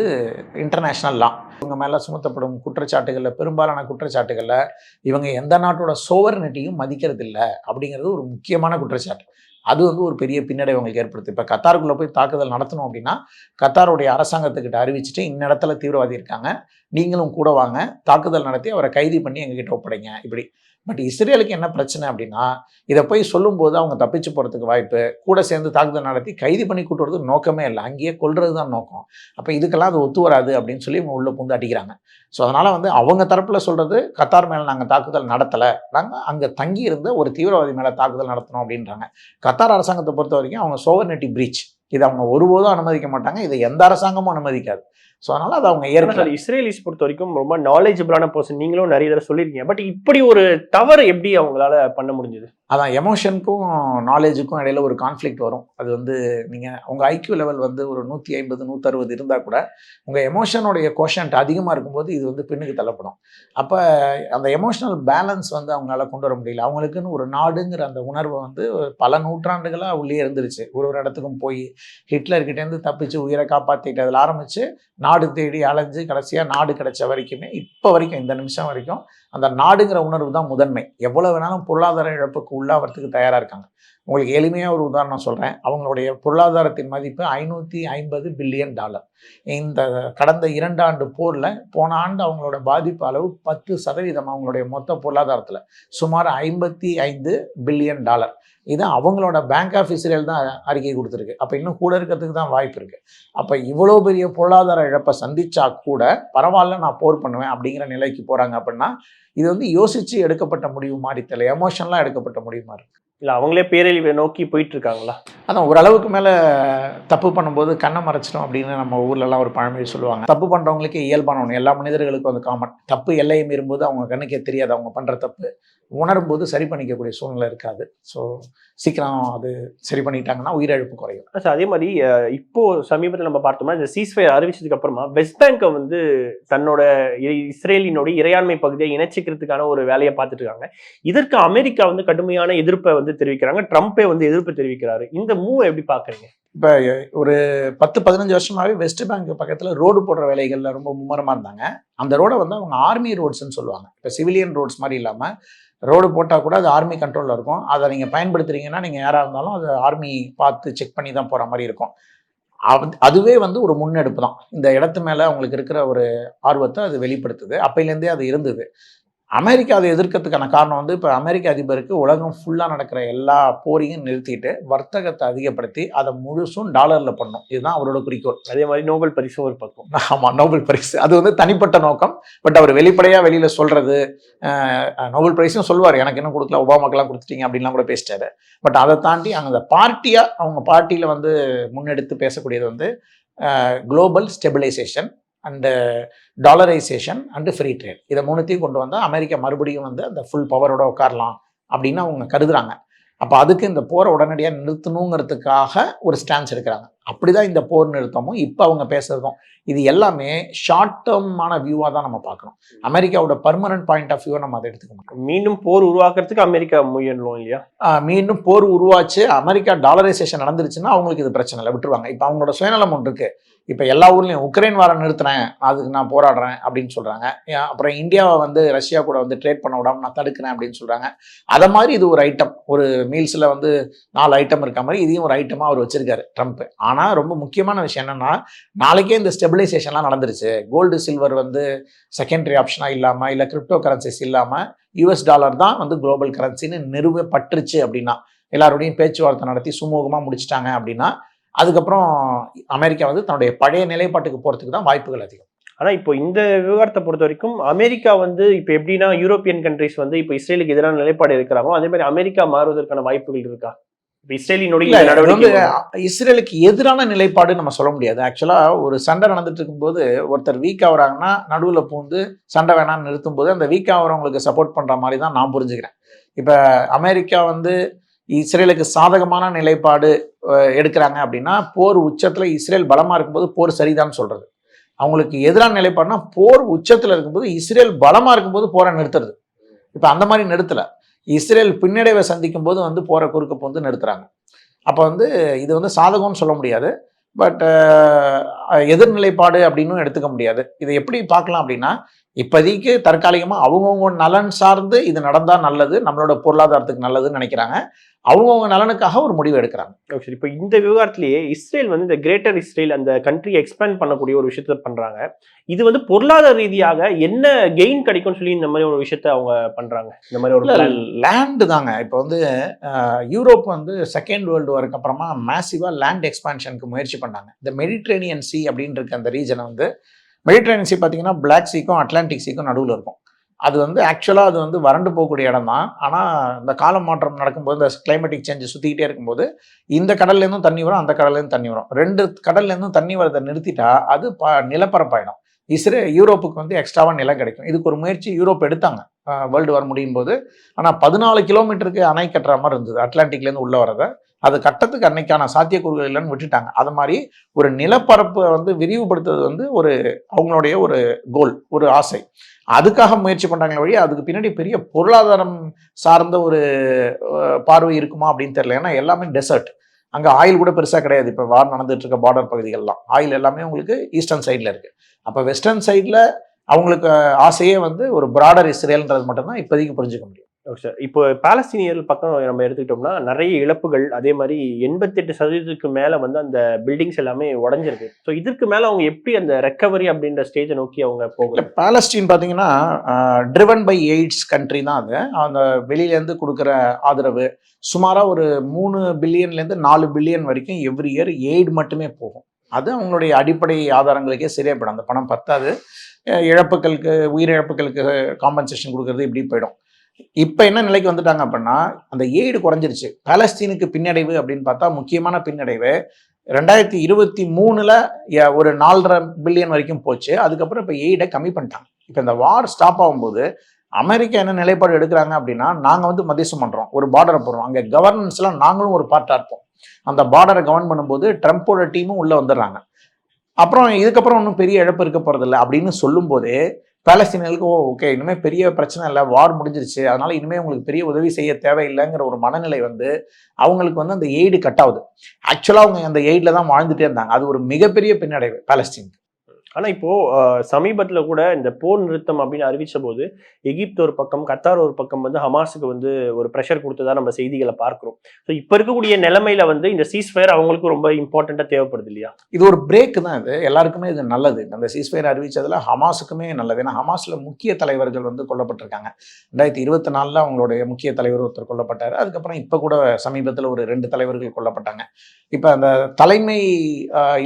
இன்டர்நேஷ்னல் லா இவங்க மேலே சுமத்தப்படும் குற்றச்சாட்டுகளில் பெரும்பாலான குற்றச்சாட்டுகளில் இவங்க எந்த நாட்டோட சோவர்னிட்டியும் மதிக்கிறது இல்லை அப்படிங்கிறது ஒரு முக்கியமான குற்றச்சாட்டு. அது வந்து ஒரு பெரிய பின்னடைவு உங்களுக்கு ஏற்படுத்து இப்போ கத்தாருக்குள்ளே போய் தாக்குதல் நடத்தணும் அப்படின்னா கத்தாருடைய அரசாங்கத்துக்கிட்ட அறிவிச்சுட்டு இந்த இடத்துல தீவிரவாதி இருக்காங்க நீங்களும் கூட வாங்க தாக்குதல் நடத்தி அவரை கைது பண்ணி எங்ககிட்ட ஒப்படைங்க இப்படி. பட் இஸ்ரேலுக்கு என்ன பிரச்சனை அப்படின்னா இதை போய் சொல்லும்போது அவங்க தப்பிச்சு போகிறதுக்கு வாய்ப்பு கூட சேர்ந்து தாக்குதல் நடத்தி கைது பண்ணி கூட்டு நோக்கமே இல்லை. அங்கேயே கொள்வது தான் நோக்கம். அப்போ இதுக்கெல்லாம் அது ஒத்து வராது அப்படின்னு சொல்லி இவங்க உள்ள அடிக்கிறாங்க. ஸோ அதனால் வந்து அவங்க தரப்பில் சொல்கிறது கத்தார் மேலே நாங்கள் தாக்குதல் நடத்தலை நாங்கள் அங்கே தங்கி இருந்த ஒரு தீவிரவாதி மேலே தாக்குதல் நடத்தணும் அப்படின்றாங்க. கத்தார் அரசாங்கத்தை பொறுத்த வரைக்கும் அவங்க சோவர்னிட்டி பிரீச் இதை அவங்க ஒருபோதும் அனுமதிக்க மாட்டாங்க. இதை எந்த அரசாங்கமும் அனுமதிக்காது. ஸோ அதனால் அதை அவங்க ஏற்கனவே இஸ்ரேலிஸ் பொறுத்த வரைக்கும் ரொம்ப நாலேஜபிளான பர்சன் நீங்களும் நிறைய தடவை சொல்லியிருக்கீங்க. பட் இப்படி ஒரு தவறு எப்படி அவங்களால பண்ண முடிஞ்சது? அதான் எமோஷனுக்கும் நாலேஜுக்கும் இடையில ஒரு கான்ஃப்ளிக்ட் வரும். அது வந்து நீங்கள் உங்கள் ஐக்யூ லெவல் வந்து ஒரு நூற்றி ஐம்பது நூற்றறுபது இருந்தால் கூட உங்கள் எமோஷனுடைய கோஷன்ட் அதிகமாக இருக்கும்போது இது வந்து பின்னுக்கு தள்ளப்படும். அப்போ அந்த எமோஷனல் பேலன்ஸ் வந்து அவங்களால கொண்டு வர முடியல. அவங்களுக்குன்னு ஒரு நாடுங்கிற அந்த உணர்வு வந்து பல நூற்றாண்டுகளாக உள்ளே இருந்துருச்சு. ஒரு ஒரு இடத்துக்கும் போய் ஹிட்லர்கிட்டேருந்து தப்பிச்சு உயிரை காப்பாற்றிட்டு அதில் ஆரம்பித்து நாடு தேடி அலைஞ்சு கடைசியாக நாடு கிடைச்ச வரைக்குமே இப்போ வரைக்கும் இந்த நிமிஷம் வரைக்கும் அந்த நாடுங்கிற உணர்வு தான் முதன்மை. எவ்வளோ வேணாலும் பொருளாதார இழப்புக்கு உள்ளாகிறதுக்கு தயாராக இருக்காங்க. உங்களுக்கு எளிமையாக ஒரு உதாரணம் சொல்கிறேன் அவங்களுடைய பொருளாதாரத்தின் மதிப்பு ஐநூற்றி ஐம்பது பில்லியன் டாலர். இந்த கடந்த இரண்டு ஆண்டு போரில் போன ஆண்டு அவங்களோட பாதிப்பு அளவு பத்து சதவீதம் அவங்களுடைய மொத்த பொருளாதாரத்தில். சுமார் ஐம்பத்தி ஐந்து பில்லியன் டாலர். இது அவங்களோட பேங்க் ஆஃப் இஸ்ரேல் தான் அறிக்கை கொடுத்துருக்கு. அப்போ இன்னும் கூட இருக்கிறதுக்கு தான் வாய்ப்பு இருக்குது அப்போ இவ்வளோ பெரிய பொருளாதார இழப்பை சந்திச்சா கூட பரவாயில்ல நான் போர் பண்ணுவேன் அப்படிங்கிற நிலைக்கு போகிறாங்க அப்படின்னா இது வந்து யோசித்து எடுக்கப்பட்ட முடிவு மாதிரி தெரியல. எமோஷனலாக எடுக்கப்பட்ட முடிவு மாதிரி இருக்குது இல்ல அவங்களே பேரழிவை நோக்கி போயிட்டு இருக்காங்களா அதான் ஓரளவுக்கு மேலே தப்பு பண்ணும்போது கண்ணை மறைச்சிடும் அப்படின்னு நம்ம ஊர்லலாம் ஒரு பழமொழி சொல்லுவாங்க. தப்பு பண்ணுறவங்களுக்கு இயல்பான ஒன்று எல்லா மனிதர்களுக்கும் அது காமன் தப்பு எல்லையை மீறும்போது அவங்க கண்ணுக்கே தெரியாது. அவங்க பண்ணுற தப்பு உணரும்போது சரி பண்ணிக்கக்கூடிய சூழ்நிலை இருக்காது. ஸோ சீக்கிரம் அது சரி பண்ணிட்டாங்கன்னா உயிரிழப்பு குறையும். சார் அதே மாதிரி இப்போ சமீபத்தில் நம்ம பார்த்தோம்னா இந்த சீஸ்ஃபயர் அறிவிச்சதுக்கு அப்புறமா வெஸ்ட் பேங்கை வந்து தன்னோட இஸ்ரேலினுடைய இறையாண்மை பகுதியை இணைச்சிக்கிறதுக்கான ஒரு வேலையை பார்த்துட்டு இருக்காங்க. இதற்கு அமெரிக்கா வந்து கடுமையான எதிர்ப்பை வந்து தெரிவிக்கிறாங்க. ட்ரம்ப்பே வந்து எதிர்ப்பு தெரிவிக்கிறாரு. இந்த மூவை எப்படி பாக்குறீங்க இப்போ ஒரு பத்து பதினஞ்சு வருஷமாவே வெஸ்ட் பேங்க் பக்கத்தில் ரோடு போடுற வேலைகளில் ரொம்ப மும்முரமாக இருந்தாங்க. அந்த ரோடை வந்து அவங்க ஆர்மி ரோட்ஸ்னு சொல்லுவாங்க. இப்போ சிவிலியன் ரோட்ஸ் மாதிரி இல்லாமல் ரோடு போட்டால் கூட அது ஆர்மி கண்ட்ரோலில் இருக்கும். அதை நீங்கள் பயன்படுத்துறீங்கன்னா நீங்கள் யாராக இருந்தாலும் அது ஆர்மி பார்த்து செக் பண்ணி தான் போகிற மாதிரி இருக்கும். அது- அதுவே வந்து ஒரு முன்னெடுப்பு தான். இந்த இடத்து மேலே அவங்களுக்கு இருக்கிற ஒரு ஆர்வத்தை அது வெளிப்படுத்துது. அப்பையிலேருந்தே அது இருந்தது. அமெரிக்கா அதை எதிர்க்கிறதுக்கான காரணம் வந்து இப்போ அமெரிக்க அதிபருக்கு உலகம் ஃபுல்லாக நடக்கிற எல்லா போரையும் நிறுத்திட்டு வர்த்தகத்தை அதிகப்படுத்தி அதை முழுசும் டாலரில் பண்ணும் இதுதான் அவரோட குறிக்கோள். அதே மாதிரி நோபல் பரிசும் ஒரு பக்கம். ஆமாம் நோபல் பரிசு. அது வந்து தனிப்பட்ட நோக்கம். பட் அவர் வெளிப்படையாக வெளியில் சொல்கிறது நோபல் பரிசும் சொல்லுவார் எனக்கு இன்னும் கொடுக்கல ஒபாமாக்கெல்லாம் கொடுத்துட்டீங்க அப்படின்லாம் கூட பேசிட்டாரு. பட் அதை தாண்டி அந்த பார்ட்டியாக அவங்க பார்ட்டியில் வந்து முன்னெடுத்து பேசக்கூடியது வந்து global stabilisation and dollarisation and free trade இதை மூணுத்தையும் கொண்டு வந்தால் அமெரிக்கா மறுபடியும் வந்து அந்த ஃபுல் பவரோட உட்காரலாம் அப்படின்னு அவங்க கருதுறாங்க. அப்போ அதுக்கு இந்த போரை உடனடியாக நிறுத்தணுங்கிறதுக்காக ஒரு ஸ்டான்ஸ் எடுக்கிறாங்க. அப்படிதான் இந்த போர் நிறுத்தமும் இப்போ அவங்க பேசுறதும். இது எல்லாமே ஷார்ட் டேர்மான வியூவாக தான் நம்ம பார்க்கணும். அமெரிக்காவோட பர்மனன்ட் பாயிண்ட் ஆஃப் வியூவை நம்ம அதை எடுத்துக்க மாட்டோம். மீண்டும் போர் உருவாக்குறதுக்கு அமெரிக்கா முயலும் இல்லையா? மீண்டும் போர் உருவாச்சு. அமெரிக்கா டாலரைசேஷன் நடந்துருச்சுன்னா அவங்களுக்கு இது பிரச்சனை இல்லை விட்டுருவாங்க. இப்போ அவங்களோட சுயநலம் ஒன்று இருக்கு. இப்போ எல்லா ஊர்லேயும் உக்ரைன் வாரம் நிறுத்தினேன் அதுக்கு நான் போராடுறேன் அப்படின்னு சொல்கிறாங்க அப்புறம் இந்தியாவை வந்து ரஷ்யா கூட வந்து ட்ரேட் பண்ண விடாமல் நான் தடுக்கிறேன் அப்படின்னு சொல்கிறாங்க அதை மாதிரி இது ஒரு ஐட்டம் ஒரு மீல்ஸில் வந்து நாலு ஐட்டம் இருக்க மாதிரி இதையும் ஒரு ஐட்டமாக அவர் வச்சிருக்காரு ட்ரம்ப் ஆனால் ரொம்ப முக்கியமான விஷயம் என்னென்னா நாளைக்கே இந்த ஸ்டெபிலைசேஷன்லாம் நடந்துருச்சு. கோல்டு சில்வர் வந்து செகண்டரி ஆப்ஷனாக இல்லாமல் இல்லை கிரிப்டோ கரன்சிஸ் இல்லாமல் யூஎஸ் டாலர் தான் வந்து குளோபல் கரன்சின்னு நிறுவப்பட்டுருச்சு அப்படின்னா எல்லாரோடையும் பேச்சுவார்த்தை நடத்தி சுமூகமாக முடிச்சிட்டாங்க அப்படின்னா அதுக்கப்புறம் அமெரிக்கா வந்து தன்னுடைய பழைய நிலைப்பாட்டுக்கு போகிறதுக்கு தான் வாய்ப்புகள் அதிகம். ஆனா இப்போ இந்த விவகாரத்தை பொறுத்த வரைக்கும் அமெரிக்கா வந்து இப்போ எப்படின்னா யூரோப்பியன் கண்ட்ரிஸ் வந்து இப்போ இஸ்ரேலுக்கு எதிரான நிலைப்பாடு இருக்கிறாங்களோ அதே மாதிரி அமெரிக்கா மாறுவதற்கான வாய்ப்புகள் இருக்கா? இஸ்ரேலுக்கு எதிரான நிலைப்பாடு நம்ம சொல்ல முடியாது. ஆக்சுவலா ஒரு சண்டை நடந்துட்டு இருக்கும்போது ஒருத்தர் வீக் ஆகுறாங்கன்னா நடுவில் பூந்து சண்டை வேணாம்னு நிறுத்தும் போது அந்த வீக் ஆகிறவங்களுக்கு சப்போர்ட் பண்ற மாதிரி தான் நான் புரிஞ்சுக்கிறேன். இப்போ அமெரிக்கா வந்து இஸ்ரேலுக்கு சாதகமான நிலைப்பாடு எடுக்கிறாங்க அப்படின்னா போர் உச்சத்தில் இஸ்ரேல் பலமாக இருக்கும்போது போர் சரிதான் சொல்கிறது அவங்களுக்கு எதிரான நிலைப்பாடுனா போர் உச்சத்தில் இருக்கும்போது இஸ்ரேல் பலமாக இருக்கும்போது போரை நிறுத்துறது. இப்போ அந்த மாதிரி நிறுத்தலை. இஸ்ரேல் பின்னடைவை சந்திக்கும் போது வந்து போரை குறுக்க வந்து நிறுத்துறாங்க. அப்போ வந்து இது வந்து சாதகம்னு சொல்ல முடியாது. பட் எதிர்நிலைப்பாடு அப்படின்னும் எடுத்துக்க முடியாது. இதை எப்படி பார்க்கலாம் அப்படின்னா இப்போதைக்கு தற்காலிகமாக அவங்கவுங்க நலன் சார்ந்து இது நடந்தால் நல்லது நம்மளோட பொருளாதாரத்துக்கு நல்லதுன்னு நினைக்கிறாங்க. அவங்கவுங்க நலனுக்காக ஒரு முடிவு எடுக்கிறாங்க. ஓகே இப்போ இந்த விவகாரத்திலேயே இஸ்ரேல் வந்து இந்த கிரேட்டர் இஸ்ரேல் அந்த கண்ட்ரியை எக்ஸ்பேண்ட் பண்ணக்கூடிய ஒரு விஷயத்த பண்றாங்க. இது வந்து பொருளாதார ரீதியாக என்ன கெயின் கிடைக்கும்னு சொல்லி இந்த மாதிரி ஒரு விஷயத்த அவங்க பண்றாங்க? இந்த மாதிரி ஒரு. லேண்டு தாங்க. இப்போ வந்து யூரோப் வந்து செகண்ட் வேர்ல்டு வாருக்கு அப்புறமா மேசிவாக லேண்ட் எக்ஸ்பான்ஷனுக்கு முயற்சி பண்ணாங்க. இந்த மெடிட்ரேனியன் சி அப்படின்னு இருக்க அந்த ரீஜனை வந்து மெடிட்ரேனியன் சி பார்த்தீங்கன்னா பிளாக் சீக்கும் அட்லாண்டிக் சீக்கும் நடுவில் இருக்கும். அது வந்து ஆக்சுவலாக அது வந்து வறண்டு போகக்கூடிய இடம் தான். ஆனால் இந்த காலம் மாற்றம் நடக்கும்போது இந்த கிளைமேட்டிக் சேஞ்ச் சுற்றிக்கிட்டே இருக்கும்போது இந்த கடல்லேருந்தும் தண்ணி வரும் அந்த கடல்லேருந்து தண்ணி வரும். ரெண்டு கடல்லேருந்தும் தண்ணி வரதை நிறுத்திட்டா அது ப நிலப்பரப்பாயிடும். இஸ்ரே யூரோப்புக்கு வந்து எக்ஸ்ட்ராவாக நிலம் கிடைக்கும். இதுக்கு ஒரு முயற்சி யூரோப் எடுத்தாங்க. வேர்ல்டு வார் முடியும் போது ஆனால் பதினாலு கிலோமீட்டருக்கு அணை கட்டுற மாதிரி இருந்தது. அட்லாண்டிக்லேருந்து உள்ளே வரதை அது கட்டத்துக்கு அன்னைக்கான சாத்தியக்கூறுகள் இல்லைன்னு விட்டுட்டாங்க. அது மாதிரி ஒரு நிலப்பரப்பை வந்து விரிவுபடுத்துறது வந்து ஒரு அவங்களுடைய ஒரு கோல் ஒரு ஆசை. அதுக்காக முயற்சி பண்ணுறாங்களே வழி அதுக்கு பின்னாடி பெரிய பொருளாதாரம் சார்ந்த ஒரு பார்வை இருக்குமா அப்படின்னு தெரியல. ஏன்னா எல்லாமே டெசர்ட் அங்கே ஆயில் கூட பெருசாக கிடையாது. இப்போ வார் நடந்துட்டு இருக்க பார்டர் பகுதிகள்லாம். ஆயில் எல்லாமே உங்களுக்கு ஈஸ்டர்ன் சைடில் இருக்குது அப்போ வெஸ்டர்ன் சைடில் அவங்களுக்கு ஆசையே வந்து ஒரு பிராடர் இஸ்ரேல்ன்றது மட்டும்தான் இப்போதைக்கு புரிஞ்சுக்க முடியும். Okay sir. இப்போ பாலஸ்தீனியர்கள் பக்கம் நம்ம எடுத்துக்கிட்டோம்னா நிறைய இழப்புகள் அதே மாதிரி எண்பத்தெட்டு சதவீதத்துக்கு மேலே வந்து அந்த பில்டிங்ஸ் எல்லாமே உடஞ்சிருக்கு. ஸோ இதற்கு மேலே அவங்க எப்படி அந்த ரெக்கவரி அப்படின்ற ஸ்டேஜை நோக்கி அவங்க போகல பாலஸ்டீன் பார்த்தீங்கன்னா ட்ரிவன் பை எய்ட்ஸ் கண்ட்ரி தான் அது. அந்த வெளியிலேருந்து கொடுக்குற ஆதரவு. சுமாராக ஒரு மூணு பில்லியன்லேருந்து நாலு பில்லியன் வரைக்கும் எவ்ரி இயர் எய்டு மட்டுமே போகும். அது அவங்களுடைய அடிப்படை ஆதாரங்களுக்கே சரியா போயிடும். அந்த பணம் பத்தாது. இழப்புகளுக்கு உயிரிழப்புகளுக்கு காம்பன்சேஷன் கொடுக்கறது இப்படி போயிடும். இப்போ என்ன நிலைக்கு வந்துட்டாங்க அப்படின்னா அந்த எய்டு குறைஞ்சிருச்சு. பாலஸ்தீனுக்கு பின்னடைவு அப்படின்னு பார்த்தா முக்கியமான பின்னடைவு. ரெண்டாயிரத்தி இருபத்தி மூணில் ஒரு நாலரை பில்லியன் வரைக்கும் போச்சு. அதுக்கப்புறம் இப்போ எய்டை கம்மி பண்ணிட்டாங்க. இப்போ இந்த வார் ஸ்டாப் ஆகும்போது அமெரிக்கா என்ன நிலைப்பாடு எடுக்கிறாங்க அப்படின்னா நாங்கள் வந்து மதிசம் பண்ணுறோம் ஒரு பார்டரை போடுறோம். அங்கே கவர்னன்ஸ்லாம் நாங்களும் ஒரு பார்ட்டாக இருப்போம். அந்த பார்டரை கவர்ன் பண்ணும்போது ட்ரம்ப்போட டீமும் உள்ளே வந்துடுறாங்க. அப்புறம் இதுக்கப்புறம் ஒன்றும் பெரிய இழப்பு இருக்க போகிறதில்ல அப்படின்னு சொல்லும்போது பாலஸ்தீனர்களுக்கு ஓ ஓகே இனிமேல் பெரிய பிரச்சனை இல்லை வார் முடிஞ்சிருச்சு. அதனால இனிமேல் உங்களுக்கு பெரிய உதவி செய்ய தேவையில்லைங்கிற ஒரு மனநிலை வந்து அவங்களுக்கு வந்து அந்த எய்டு கட் ஆகுது. ஆக்சுவலாக அவங்க அந்த எய்டில் தான் வாழ்ந்துட்டே இருந்தாங்க. அது ஒரு மிகப்பெரிய பின்னடைவு பாலஸ்தீனுக்கு. ஆனால் இப்போது சமீபத்தில் கூட இந்த போர் நிறுத்தம் அப்படின்னு அறிவித்த போது எகிப்து ஒரு பக்கம் கத்தார் ஒரு பக்கம் வந்து ஹமாஸுக்கு வந்து ஒரு ப்ரெஷர் கொடுத்ததா நம்ம செய்திகளை பார்க்குறோம். ஸோ இப்போ இருக்கக்கூடிய நிலைமையில வந்து இந்த சீஸ்ஃபயர் அவங்களுக்கு ரொம்ப இம்பார்ட்டண்ட்டாக தேவைப்படுது இல்லையா? இது ஒரு பிரேக் தான் இது. எல்லாருக்குமே இது நல்லது. அந்த சீஸ்ஃபயர் அறிவித்ததில் ஹமாஸுக்குமே நல்லது. ஏன்னா ஹமாஸில் முக்கிய தலைவர்கள் வந்து கொல்லப்பட்டிருக்காங்க. ரெண்டாயிரத்தி இருபத்தி நாலில் அவங்களுடைய முக்கிய தலைவர் ஒருத்தர் கொல்லப்பட்டார். அதுக்கப்புறம் இப்போ கூட சமீபத்தில் ஒரு ரெண்டு தலைவர்கள் கொல்லப்பட்டாங்க. இப்போ அந்த தலைமை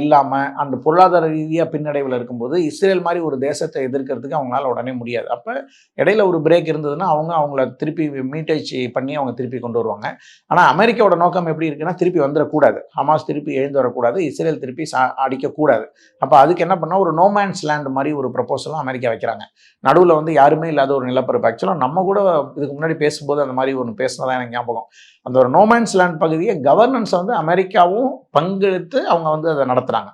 இல்லாமல் அந்த பொருளாதார ரீதியாக பின்னடைவில் இருக்கும்போது இஸ்ரேல் மாதிரி ஒரு தேசத்தை எதிர்க்கிறதுக்கு அவங்களால உடனே முடியாது. அப்போ இடையில ஒரு பிரேக் இருந்ததுன்னா அவங்க அவங்கள திருப்பி மீட்டேச்சி பண்ணி அவங்க திருப்பி கொண்டு வருவாங்க. ஆனால் அமெரிக்காவோட நோக்கம் எப்படி இருக்குன்னா திருப்பி வந்துடக்கூடாது. ஹமாஸ் திருப்பி எழுந்து வரக்கூடாது. இஸ்ரேல் திருப்பி சா அடிக்கக்கூடாது. அப்போ அதுக்கு என்ன பண்ணால் ஒரு நோமேன்ஸ் லேண்ட் மாதிரி ஒரு ப்ரப்போசலும் அமெரிக்கா வைக்கிறாங்க. நடுவில் வந்து யாருமே இல்லாத ஒரு நிலப்பரப்பு. ஆக்சுவலாக நம்ம கூட இதுக்கு முன்னாடி பேசும்போது அந்த மாதிரி ஒன்று பேசினதான் எனக்கு ஞாபகம். அந்த ஒரு நோமேன்ஸ் லேண்ட் பகுதியை கவர்னன்ஸை வந்து அமெரிக்காவும் பங்கெடுத்து அவங்க வந்து அதை நடத்துகிறாங்க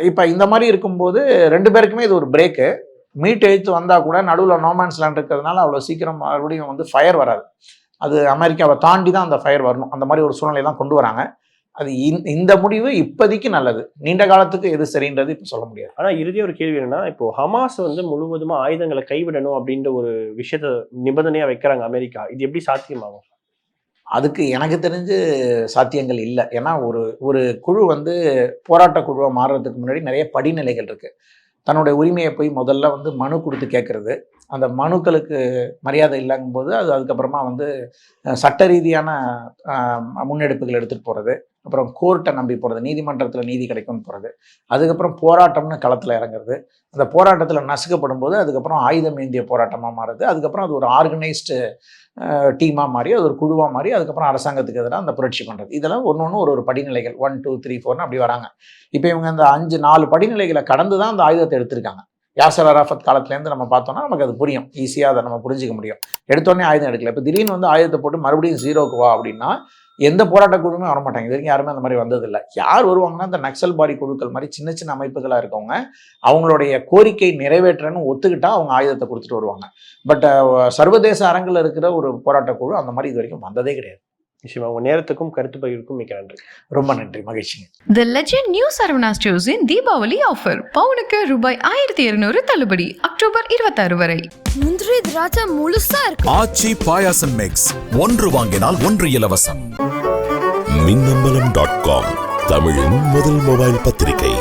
இப்போ இந்த மாதிரி இருக்கும்போது ரெண்டு பேருக்குமே இது ஒரு பிரேக்கு மீட் எழுத்து வந்தால் கூட நடுவில் நோமேன்ஸ் லேண்ட் இருக்கிறதுனால அவ்வளோ சீக்கிரம் மறுபடியும் வந்து ஃபயர் வராது. அது அமெரிக்காவை தாண்டி தான் அந்த ஃபயர் வரணும். அந்த மாதிரி ஒரு சூழ்நிலை தான் கொண்டு வராங்க. அது இந்த- இந்த முடிவு இப்போதைக்கு நல்லது. நீண்ட காலத்துக்கு எது சரின்றது இப்போ சொல்ல முடியாது. ஆனால் இறுதி ஒரு கேள்வி என்னன்னா இப்போ ஹமாஸ் வந்து முழுவதுமா ஆயுதங்களை கைவிடணும் அப்படின்ற ஒரு விஷயத்த நிபந்தனையாக வைக்கிறாங்க அமெரிக்கா. இது எப்படி சாத்தியமாகும்? அதுக்கு எனக்கு தெரிஞ்சு சாத்தியங்கள் இல்லை. ஏன்னா ஒரு ஒரு குழு வந்து போராட்ட குழுவாக மாறுறதுக்கு முன்னாடி நிறைய படிநிலைகள் இருக்குது தன்னுடைய உரிமையை போய் முதல்ல வந்து மனு கொடுத்து கேட்குறது அந்த மனுக்களுக்கு மரியாதை இல்லங்கும்போது அது அதுக்கப்புறமா வந்து சட்ட ரீதியான முன்னெடுப்புகள் எடுத்துகிட்டு போகிறது அப்புறம் கோர்ட்டை நம்பி போகிறது நீதிமன்றத்தில் நீதி கிடைக்கும்னு போகிறது அதுக்கப்புறம் போராட்டம்னு களத்தில் இறங்குறது. அந்த போராட்டத்தில் நசுக்கப்படும் போது அதுக்கப்புறம் ஆயுதம் ஏந்திய போராட்டமாக மாறுது. அதுக்கப்புறம் அது ஒரு ஆர்கனைஸ்டு டீமாக மாறி அது ஒரு குழுவாக மாறி அதுக்கப்புறம் அரசாங்கத்துக்கு எதிராக அந்த புரட்சி பண்ணுறது இதெல்லாம் ஒன்று ஒன்று ஒரு ஒரு படிநிலைகள். ஒன் டூ த்ரீ ஃபோர்னு அப்படி வராங்க. இப்போ இவங்க அந்த அஞ்சு நாலு படிநிலைகளை கடந்து தான் அந்த ஆயுதத்தை எடுத்திருக்காங்க. யாசர் அராஃபத் காலத்துலேருந்து நம்ம பார்த்தோம்னா நமக்கு அது புரியும். ஈஸியாக அதை நம்ம புரிஞ்சிக்க முடியும். எடுத்தோடனே ஆயுதம் எடுக்கல. இப்போ திடீர்னு வந்து ஆயுதத்தை போட்டு மறுபடியும் ஜீரோக்கு வா அப்படின்னா எந்த போராட்ட குழுவுமே வரமாட்டாங்க. இது வரைக்கும் யாருமே அந்த மாதிரி வந்ததில்லை. யார் வருவாங்கன்னா இந்த நக்சல் பாரி குழுக்கள் மாதிரி சின்ன சின்ன அமைப்புகளாக இருக்கவங்க அவங்களுடைய கோரிக்கை நிறைவேற்றன்னு ஒத்துக்கிட்டா அவங்க ஆயுதத்தை கொடுத்துட்டு வருவாங்க. பட் சர்வதேச அரங்கில் இருக்கிற ஒரு போராட்ட குழு அந்த மாதிரி இது வரைக்கும் வந்ததே கிடையாது. நிச்சயமா. உங்க நேரத்துக்கும் கருத்து பகிர்வுக்கும் மிக்க நன்றி. ரொம்ப நன்றி. மகிழ்ச்சிங்க. தி லெஜெண்ட் நியூ சரவணா ஸ்டோர்ஸின் தீபாவளி ஆஃபர் பவுனுக்கு ரூபாய் ஆயிரத்தி இருநூறு தள்ளுபடி. அக்டோபர் இருபத்தாறு வரை. முந்திரி திராட்சை முழுசா இருக்கு. ஆச்சி பாயாசம் மிக்ஸ் ஒன்று வாங்கினால் ஒன்று இலவசம். மின்னம்பலம் டாட் காம் தமிழின் முதல் மொபைல் பத்திரிகை.